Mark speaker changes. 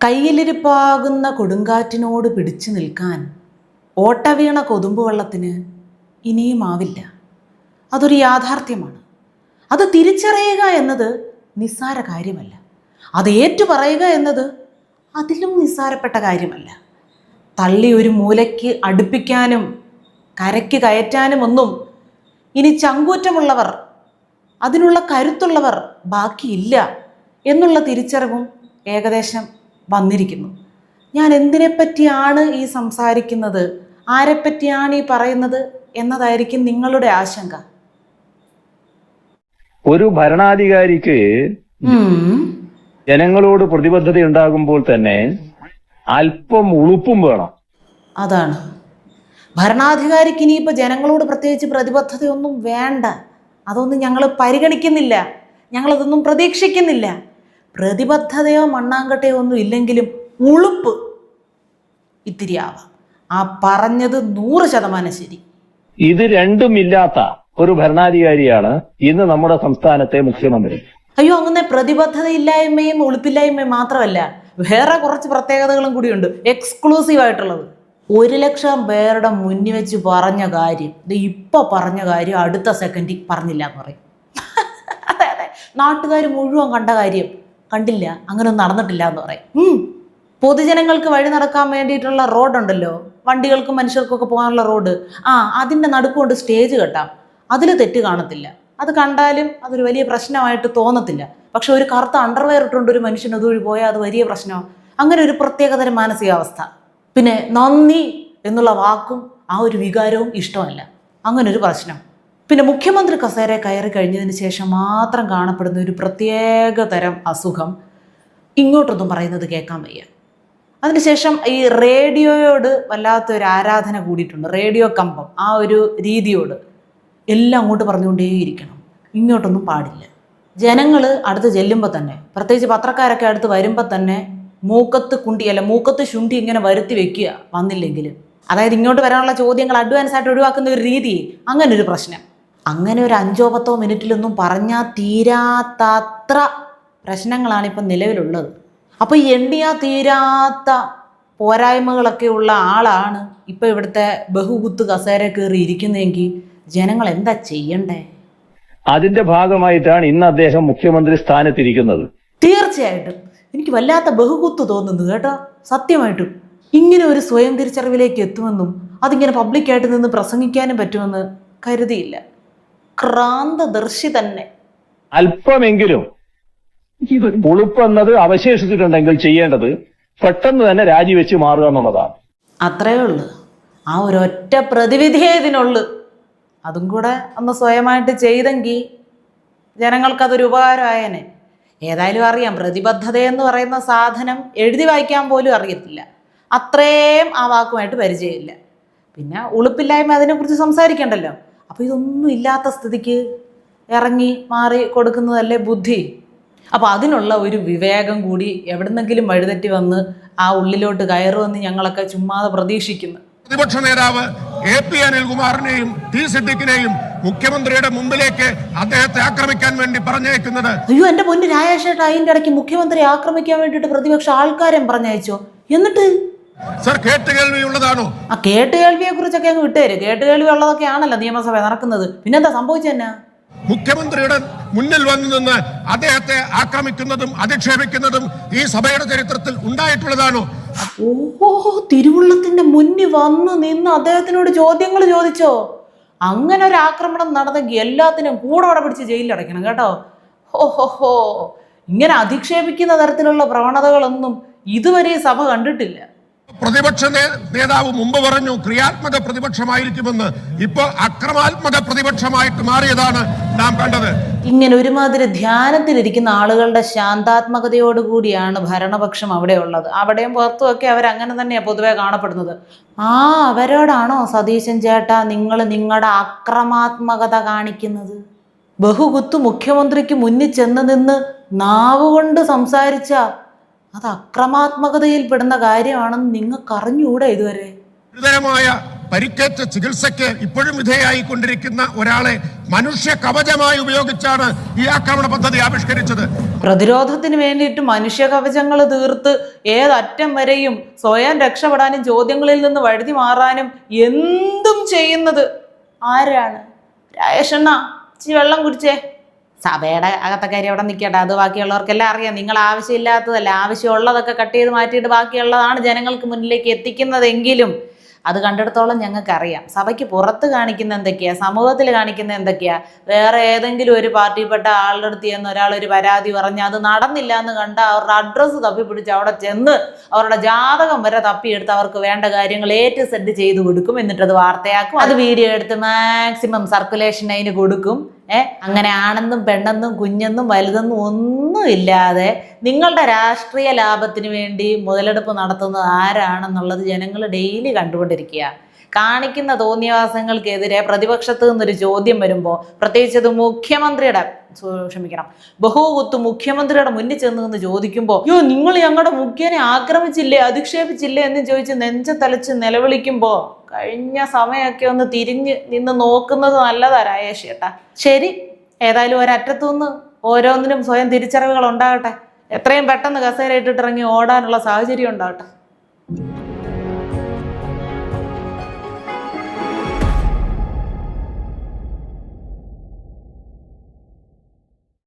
Speaker 1: കയ്യിലിരിപ്പാകുന്ന കൊടുങ്കാറ്റിനോട് പിടിച്ചു നിൽക്കാൻ ഓട്ടവീണ കൊതുമ്പ് വെള്ളത്തിന് ഇനിയും ആവില്ല. അതൊരു യാഥാർത്ഥ്യമാണ്. അത് തിരിച്ചറിയുക എന്നത് നിസ്സാര കാര്യമല്ല. അത് ഏറ്റുപറയുക എന്നത് അതിലും നിസ്സാരപ്പെട്ട കാര്യമല്ല. തള്ളി ഒരു മൂലയ്ക്ക് അടുപ്പിക്കാനും കരയ്ക്ക് കയറ്റാനും ഒന്നും ഇനി ചങ്കൂറ്റമുള്ളവർ അതിനുള്ള കരുത്തുള്ളവർ ബാക്കിയില്ല എന്നുള്ള തിരിച്ചറിവും ഏകദേശം വന്നിരിക്കുന്നു. ഞാൻ എന്തിനെപ്പറ്റിയാണ് ഈ സംസാരിക്കുന്നത്? ആരെപ്പറ്റിയാണ് ഈ പറയുന്നത് എന്നതായിരിക്കും നിങ്ങളുടെ ആശങ്ക.
Speaker 2: ഒരു ഭരണാധികാരിക്ക് ജനങ്ങളോട് പ്രതിബദ്ധത ഉണ്ടാകുമ്പോൾ തന്നെ അല്പം ഉളുപ്പും വേണം.
Speaker 1: അതാണ്. ഭരണാധികാരിക്ക് ഇനിയിപ്പോൾ ജനങ്ങളോട് പ്രത്യേകിച്ച് പ്രതിബദ്ധതയൊന്നും വേണ്ട. അതൊന്നും ഞങ്ങൾ പരിഗണിക്കുന്നില്ല. ഞങ്ങളതൊന്നും പ്രതീക്ഷിക്കുന്നില്ല. പ്രതിബദ്ധതയോ മണ്ണാങ്കട്ടയോ ഒന്നും ഇല്ലെങ്കിലും ഉളുപ്പ് ഇത്തിരി ആവാം ആ പറഞ്ഞത് നൂറ് ശതമാനം ശരി.
Speaker 2: ഇത് രണ്ടും ഇല്ലാത്ത ഒരു ഭരണാധികാരിയാണ് ഇന്ന് നമ്മുടെ സംസ്ഥാനത്തെ മുഖ്യമന്ത്രി.
Speaker 1: അയ്യോ അങ്ങനെ പ്രതിബദ്ധതയില്ലായ്മയും ഉളുപ്പില്ലായ്മയും മാത്രമല്ല വേറെ കുറച്ച് പ്രത്യേകതകളും കൂടിയുണ്ട്. എക്സ്ക്ലൂസീവ് ആയിട്ടുള്ളത് ഒരു ലക്ഷം പേരുടെ മുന്നിൽ വെച്ച് പറഞ്ഞ കാര്യം ഇത് ഇപ്പൊ പറഞ്ഞ കാര്യം അടുത്ത സെക്കൻഡിൽ പറഞ്ഞില്ല എന്ന് പറയും. അതെ അതെ. നാട്ടുകാർ മുഴുവൻ കണ്ട കാര്യം കണ്ടില്ല അങ്ങനെ നടന്നിട്ടില്ല എന്ന് പറയും. പൊതുജനങ്ങൾക്ക് വഴി നടക്കാൻ വേണ്ടിയിട്ടുള്ള റോഡുണ്ടല്ലോ വണ്ടികൾക്കും മനുഷ്യർക്കൊക്കെ പോകാനുള്ള റോഡ്. ആ അതിന്റെ നടുക്കുകൊണ്ട് സ്റ്റേജ് കെട്ടാം. അതിൽ തെറ്റ് കാണത്തില്ല. അത് കണ്ടാലും അതൊരു വലിയ പ്രശ്നമായിട്ട് തോന്നത്തില്ല. പക്ഷെ ഒരു കറുത്ത അണ്ടർവെയർ ഇട്ടുകൊണ്ട് ഒരു മനുഷ്യൻ അതുവഴി പോയാൽ അത് വലിയ പ്രശ്നമാണ് അങ്ങനെ ഒരു പ്രത്യേകതരം മാനസികാവസ്ഥ. പിന്നെ നന്ദി എന്നുള്ള വാക്കും ആ ഒരു വികാരവും ഇഷ്ടമല്ല. അങ്ങനൊരു പ്രശ്നം. പിന്നെ മുഖ്യമന്ത്രി കസേര കയറി കഴിഞ്ഞതിന് ശേഷം മാത്രം കാണപ്പെടുന്ന ഒരു പ്രത്യേക തരം അസുഖം ഇങ്ങോട്ടൊന്നും പറയുന്നത് കേൾക്കാൻ വയ്യ. അതിനുശേഷം ഈ റേഡിയോയോട് വല്ലാത്തൊരു ആരാധന കൂടിയിട്ടുണ്ട്. റേഡിയോ കമ്പം ആ ഒരു രീതിയോട് എല്ലാം അങ്ങോട്ട് പറഞ്ഞുകൊണ്ടേയിരിക്കണം. ഇങ്ങോട്ടൊന്നും പാടില്ല. ജനങ്ങൾ അടുത്ത് ചെല്ലുമ്പോൾ തന്നെ പ്രത്യേകിച്ച് പത്രക്കാരൊക്കെ അടുത്ത് വരുമ്പോൾ തന്നെ മൂക്കത്ത് കുണ്ടി അല്ല മൂക്കത്ത് ശുണ്ടി ഇങ്ങനെ വരുത്തി വെക്കുക വന്നില്ലെങ്കിൽ അതായത് ഇങ്ങോട്ട് വരാനുള്ള ചോദ്യങ്ങൾ അഡ്വാൻസ് ആയിട്ട് ഒഴിവാക്കുന്ന ഒരു രീതി അങ്ങനെ ഒരു പ്രശ്നം. അങ്ങനെ ഒരു അഞ്ചോ പത്തോ മിനിറ്റിലൊന്നും പറഞ്ഞാൽ തീരാത്തത്ര പ്രശ്നങ്ങളാണ് ഇപ്പം നിലവിലുള്ളത്. അപ്പോൾ എണ്ണിയാ തീരാത്ത പോരായ്മകളൊക്കെ ഉള്ള ആളാണ് ഇപ്പോൾ ഇവിടുത്തെ ബഹുകുത്ത് കസേര കയറി ഇരിക്കുന്നതെങ്കിൽ ജനങ്ങൾ എന്താ ചെയ്യണ്ടേ?
Speaker 2: അതിന്റെ ഭാഗമായിട്ടാണ് ഇന്ന് അദ്ദേഹം മുഖ്യമന്ത്രി സ്ഥാനത്തിരിക്കുന്നത്.
Speaker 1: തീർച്ചയായിട്ടും. എനിക്ക് വല്ലാത്ത ബഹുകുത്ത് തോന്നുന്നു കേട്ടോ. സത്യമായിട്ടും. ഇങ്ങനെ ഒരു സ്വയം തിരിച്ചറിവിലേക്ക് എത്തുമെന്നും അതിങ്ങനെ പബ്ലിക്കായിട്ട് നിന്ന് പ്രസംഗിക്കാനും പറ്റുമെന്ന് കരുതിയില്ല. ക്രാന്തദർശി തന്നെ.
Speaker 2: അല്പമെങ്കിലും പുളിപ്പെന്നത് അവശേഷിച്ചിട്ടുണ്ടെങ്കിൽ ചെയ്യേണ്ടത് പെട്ടെന്ന് തന്നെ രാജിവെച്ച് മാറുക എന്നുള്ളതാണ്.
Speaker 1: അത്രേ ഉള്ളൂ. ആ ഒരൊറ്റ പ്രതിവിധിയേ ഇതിനുള്ളു. അതും കൂടെ ഒന്ന് സ്വയമായിട്ട് ചെയ്തെങ്കിൽ ജനങ്ങൾക്കതൊരു ഉപകാരമായേനെ. ഏതായാലും അറിയാം പ്രതിബദ്ധത എന്ന് പറയുന്ന സാധനം എഴുതി വായിക്കാൻ പോലും അറിയത്തില്ല. അത്രയും ആ വാക്കുമായിട്ട് പരിചയമില്ല. പിന്നെ ഉളുപ്പില്ലായ്മ അതിനെക്കുറിച്ച് സംസാരിക്കണ്ടല്ലോ. അപ്പോൾ ഇതൊന്നും ഇല്ലാത്ത സ്ഥിതിക്ക് ഇറങ്ങി മാറി കൊടുക്കുന്നതല്ലേ ബുദ്ധി. അപ്പോൾ അതിനുള്ള ഒരു വിവേകം കൂടി എവിടുന്നെങ്കിലും വഴിതെറ്റി വന്ന് ആ ഉള്ളിലോട്ട് കയറുമെന്ന് ഞങ്ങളൊക്കെ ചുമ്മാതെ പ്രതീക്ഷിക്കുന്നു.
Speaker 3: പ്രതിപക്ഷ നേതാവ് എ പി അനിൽകുമാറിനെയും ടി സിദ്ദിഖിനെയും മുഖ്യമന്ത്രിയുടെ മുമ്പിലേക്ക് അദ്ദേഹത്തെ ആക്രമിക്കാൻ വേണ്ടി പറഞ്ഞേക്കുന്നത്
Speaker 1: അയ്യോ എന്റെ പൊന്ന് രാജേഷേട്ട അതിന്റെ ഇടയ്ക്ക് മുഖ്യമന്ത്രി ആക്രമിക്കാൻ വേണ്ടിയിട്ട് പ്രതിപക്ഷ ആൾക്കാരെയും പറഞ്ഞയച്ചോ? എന്നിട്ട്
Speaker 3: സർ കേട്ടുകേൾവിയുള്ളതാണോ?
Speaker 1: ആ കേട്ടുകേൾവിയെ കുറിച്ചൊക്കെ അങ്ങ് വിട്ടേര് കേട്ടുകേൾവി ഉള്ളതൊക്കെ ആണല്ലോ നിയമസഭ നടക്കുന്നത്. പിന്നെന്താ സംഭവിച്ചെന്നാ
Speaker 3: മുഖ്യമന്ത്രിയുടെ മുന്നിൽ വന്നു നിന്ന് അദ്ദേഹത്തെ ആക്രമിക്കുന്നതും അധിക്ഷേപിക്കുന്നതും ഈ സഭയുടെ ചരിത്രത്തിൽ ഉണ്ടായിട്ടുള്ളതാണോ?
Speaker 1: ഓഹോ തിരുവുള്ളത്തിന്റെ മുന്നിൽ വന്നു നിന്ന് അദ്ദേഹത്തിനോട് ചോദ്യങ്ങൾ ചോദിച്ചോ? അങ്ങനെ ഒരു ആക്രമണം നടന്നെങ്കിൽ എല്ലാത്തിനും കൂടെ പിടിച്ച് ജയിലിലടയ്ക്കണം കേട്ടോ. ഹോ ഹോ ഹോ ഇങ്ങനെ അധിക്ഷേപിക്കുന്ന തരത്തിലുള്ള പ്രവണതകളൊന്നും ഇതുവരെ സഭ കണ്ടിട്ടില്ല.
Speaker 3: പ്രതിപക്ഷ നേതാവ് മുമ്പ് പറഞ്ഞു ക്രിയാത്മക പ്രതിപക്ഷമായിരിക്കുമെന്ന്. ഇപ്പോൾ അക്രമാത്മക പ്രതിപക്ഷമായിട്ട് മാറിയതാണ് നാം കണ്ടത്.
Speaker 1: ഇങ്ങനെ ഒരുമാതിരി ധ്യാനത്തിലിരിക്കുന്ന ആളുകളുടെ ശാന്താത്മകതയോടുകൂടിയാണ് ഭരണപക്ഷം അവിടെ ഉള്ളത്. അവിടെയും പുറത്തുമൊക്കെ അങ്ങനെ തന്നെയാണ് പൊതുവെ കാണപ്പെടുന്നത്. ആ അവരോടാണോ സതീശൻ ചേട്ടാ നിങ്ങൾ നിങ്ങളുടെ അക്രമാത്മകത കാണിക്കുന്നത്? ബഹുകുത്തു മുഖ്യമന്ത്രിക്ക് മുന്നിൽ ചെന്ന് നിന്ന് നാവുകൊണ്ട് സംസാരിച്ച അത് അക്രമാത്മകതയിൽ പെടുന്ന കാര്യമാണെന്ന് നിങ്ങൾക്ക് അറിഞ്ഞുകൂടെ ഇതുവരെ?
Speaker 3: ഗുരുതരമായ പരിക്കേറ്റ ചികിത്സയ്ക്ക് ഇപ്പോഴും വിധേയായി കൊണ്ടിരിക്കുന്ന ഒരാളെ മനുഷ്യ കവചമായി ഉപയോഗിച്ചാണ് ഈ ആക്രമണ പദ്ധതി ആവിഷ്കരിച്ചത്.
Speaker 1: പ്രതിരോധത്തിന് വേണ്ടിയിട്ട് മനുഷ്യ കവചങ്ങൾ തീർത്ത് ഏതറ്റം വരെയും സ്വയം രക്ഷപ്പെടാനും ചോദ്യങ്ങളിൽ നിന്ന് വഴുതി മാറാനും എന്തും ചെയ്യുന്നത് ആരാണ്? രാജേഷണ്ണ ഇച്ചിരി വെള്ളം കുടിച്ചേ. സഭയുടെ അകത്തെ കാര്യം അവിടെ നിൽക്കട്ടെ അത് ബാക്കിയുള്ളവർക്കെല്ലാം അറിയാം. നിങ്ങൾ ആവശ്യമില്ലാത്തതല്ല. ആവശ്യമുള്ളതൊക്കെ കട്ട് ചെയ്ത് മാറ്റിയിട്ട് ബാക്കിയുള്ളതാണ് ജനങ്ങൾക്ക് മുന്നിലേക്ക് എത്തിക്കുന്നതെങ്കിലും അത് കണ്ടിടത്തോളം ഞങ്ങൾക്കറിയാം. സഭയ്ക്ക് പുറത്ത് കാണിക്കുന്ന എന്തൊക്കെയാ? സമൂഹത്തിൽ കാണിക്കുന്ന എന്തൊക്കെയാ? വേറെ ഏതെങ്കിലും ഒരു പാർട്ടിപ്പെട്ട ആളുടെ അടുത്ത് ചെന്ന് ഒരാൾ ഒരു പരാതി പറഞ്ഞ് അത് നടന്നില്ല എന്ന് കണ്ട അവരുടെ അഡ്രസ്സ് തപ്പിപ്പിടിച്ച് അവിടെ ചെന്ന് അവരുടെ ജാതകം വരെ തപ്പിയെടുത്ത് അവർക്ക് വേണ്ട കാര്യങ്ങൾ ഏറ്റ് സെറ്റ് ചെയ്ത് കൊടുക്കും. എന്നിട്ടത് വാർത്തയാക്കും. അത് വീഡിയോ എടുത്ത് മാക്സിമം സർക്കുലേഷൻ അതിന് കൊടുക്കും. ഏ? അങ്ങനെ ആണെന്നും പെണ്ണെന്നും കുഞ്ഞെന്നും വലുതെന്നും ഒന്നും ഇല്ലാതെ നിങ്ങളുടെ രാഷ്ട്രീയ ലാഭത്തിന് വേണ്ടി മുതലെടുപ്പ് നടത്തുന്നത് ആരാണെന്നുള്ളത് ജനങ്ങൾ ഡെയിലി കണ്ടുകൊണ്ടിരിക്കുക കാണിക്കുന്ന തോന്നിയവാസങ്ങൾക്കെതിരെ പ്രതിപക്ഷത്ത് നിന്നൊരു ചോദ്യം വരുമ്പോൾ പ്രത്യേകിച്ച് അത് മുഖ്യമന്ത്രിയുടെ ക്ഷമിക്കണം ബഹുകുത്ത് മുഖ്യമന്ത്രിയുടെ മുന്നിൽ ചെന്ന് നിന്ന് ചോദിക്കുമ്പോൾ അയ്യോ നിങ്ങൾ ഞങ്ങളുടെ മുഖ്യനെ ആക്രമിച്ചില്ലേ അധിക്ഷേപിച്ചില്ലേ? എന്ന് ചോദിച്ച് നെഞ്ചത്തലച്ച് നിലവിളിക്കുമ്പോൾ കഴിഞ്ഞ സമയമൊക്കെ ഒന്ന് തിരിഞ്ഞ് നിന്ന് നോക്കുന്നത് നല്ലതാ രായേഷ് ചേട്ടാ ശരി ഏതായാലും ഒരറ്റത്തുനിന്ന് ഓരോന്നിനും സ്വയം തിരിച്ചറിവുകൾ ഉണ്ടാകട്ടെ. എത്രയും പെട്ടെന്ന് കസേരയിട്ടിട്ട് ഇറങ്ങി ഓടാനുള്ള സാഹചര്യം ഉണ്ടാകട്ടെ.